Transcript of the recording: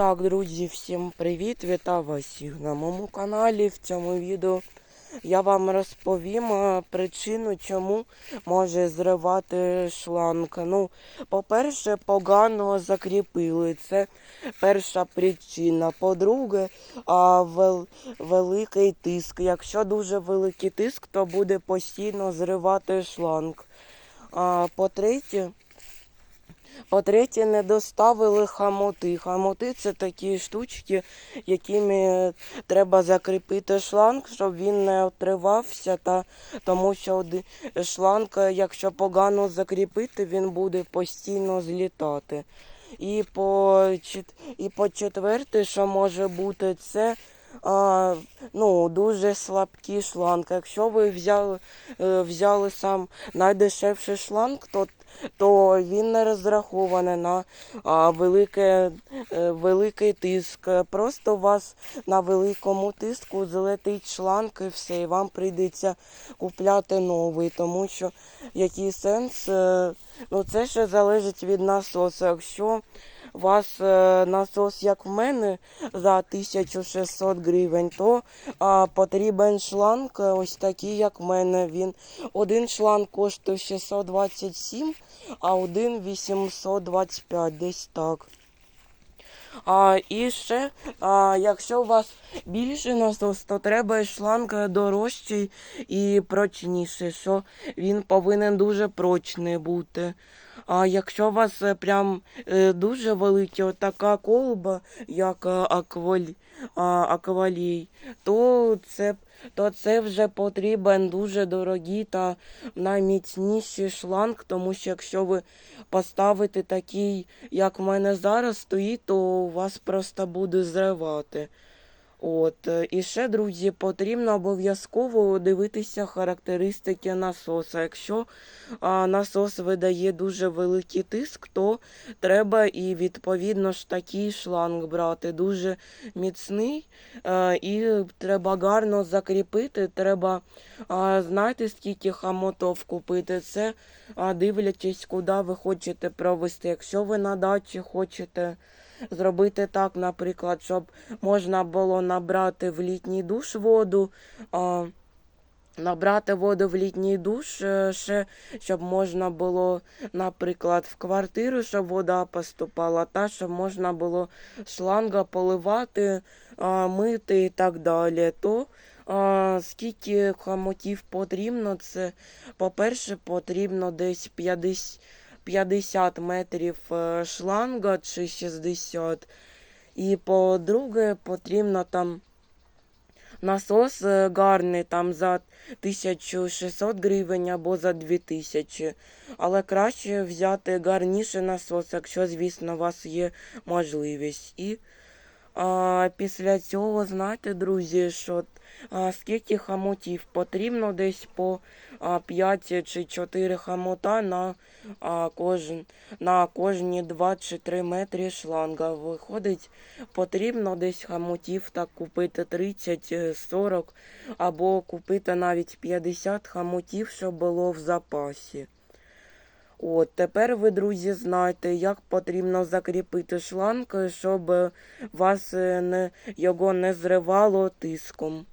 Так, друзі, всім привіт! Вітаю вас на моєму каналі. В цьому відео я вам розповім е, причину, чому може зривати шланг. Ну, по-перше, погано закріпили. Це перша причина. По-друге, вел- великий тиск. Якщо дуже великий тиск, то буде постійно зривати шланг. А, по-третє, по-третє, не доставили хамоти. Хамоти це такі штучки, якими треба закріпити шланг, щоб він не отривався, та, тому що шланг, якщо погано закріпити, він буде постійно злітати. І по і по четверте, що може бути, це а, ну, дуже слабкий шланг. Якщо ви взяли, е, взяли сам найдешевший шланг, то то він не розрахований на а, велике, е, великий тиск. Просто у вас на великому тиску злетить шланг і все, і вам прийдеться купляти новий, тому що який сенс, е, ну це ще залежить від насосу. Якщо вас е, насос, як в мене, за 1600 гривень, то а, потрібен шланг е, ось такий, як в мене. Він один шланг коштує 627, а один 825, десь так. А, і ще, а, якщо у вас більше насос, то треба шланг дорожчий і прочніший, що він повинен дуже прочний бути. А якщо у вас е, прям е, дуже велика така колба, як е, аквалій, то це, то це вже потрібен дуже дорогий та найміцніший шланг, тому що якщо ви поставите такий, як в мене зараз стоїть, то вас просто буде зривати. От. е, І ще, друзі, потрібно обов'язково дивитися характеристики насоса. Якщо а, насос видає дуже великий тиск, то треба і відповідно ж такий шланг брати. Дуже міцний. е, І треба гарно закріпити. Треба, а, знаєте, скільки хамотов купити. Це а, дивлячись, куди ви хочете провести. Якщо ви на дачі хочете зробити так, наприклад, щоб можна було набрати в літній душ воду. А, Набрати воду в літній душ, е, ще, щоб можна було, наприклад, в квартиру, щоб вода поступала, та щоб можна було шланга поливати, мити і так далі. То скільки хамотів потрібно, це, по-перше, потрібно десь 50, 50 метрів е, шланга чи 60. І по-друге, потрібно там насос е, гарний там за 1600 гривень або за 2000. Але краще взяти гарніший насос, якщо, звісно, у вас є можливість. І а, після цього, знаєте, друзі, що а, скільки хамотів потрібно десь по а, 5 чи 4 хамота на, а, кожен, на кожні 2 чи 3 метри шланга. Виходить, потрібно десь хамотів так купити 30-40 або купити навіть 50 хамотів, щоб було в запасі. От, тепер ви, друзі, знаєте, як потрібно закріпити шланг, щоб вас е, не, його не зривало тиском.